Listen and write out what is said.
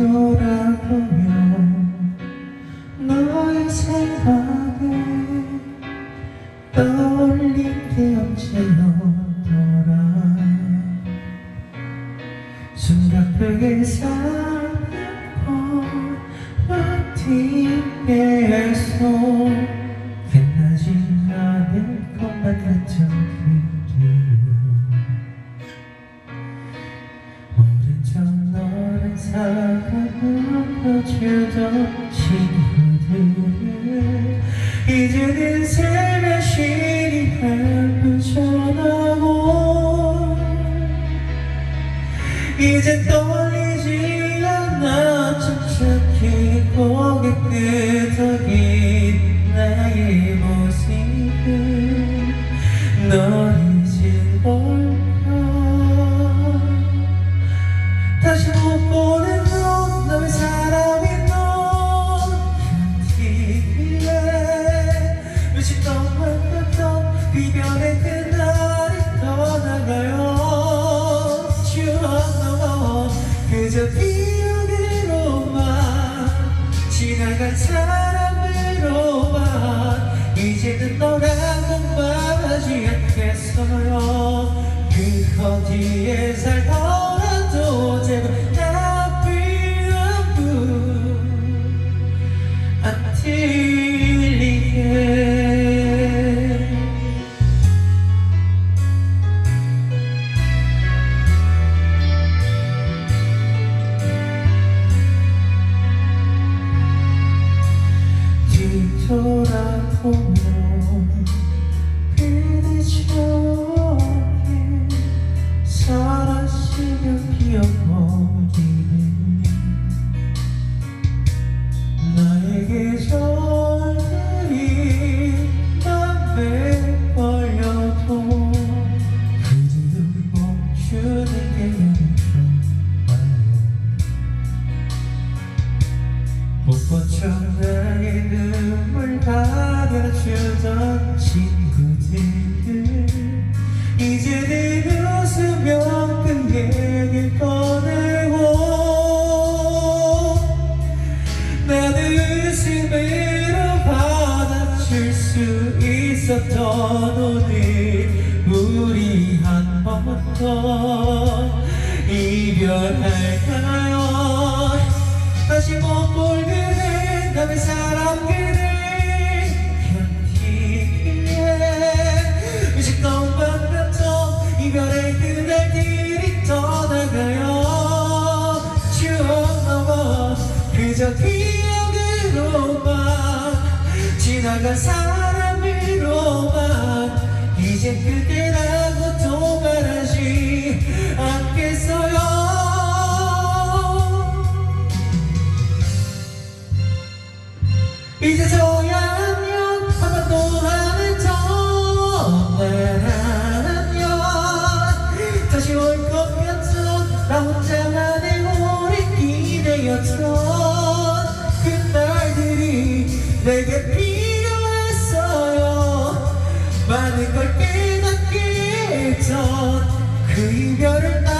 뒤돌아보면 너의 생각에 떠올린 게 언제였더라? 순간벽에 쌓였고 마티에서 끝나지 않을 것만 같은 그리움 모른 척 너를 사랑하 주던 친구들. 이제는 삶의 신이 한부전하고 이제 떨리지 않아 침착히 고개 끄덕인 지나간 사람으로만 이제는 너라고 말하지 않겠어요. 그 어디에 살더라도 제발 happy 안 틀리게 돌아보면 그대 저기 사라지는 기억머리는 나의 계절들이 맘에 걸려도 그대를 멈추는 게 가려주던 친구들. 이제는 웃으며 그 얘기를 꺼내고 나는 웃음으로 받아줄 수 있었던 오늘 우리 한 번 더 이별할까요? 다시 못 볼 그대 남의 사람 그대 지나간 사람으로만 이제 그대 라고도 말 하지 않겠어요. 이제서야 안녕 한번 또 하는 정말 안녕 다시 올 것 같죠 나 혼자 많은 걸 깨닫게 해줘 그 이별을 따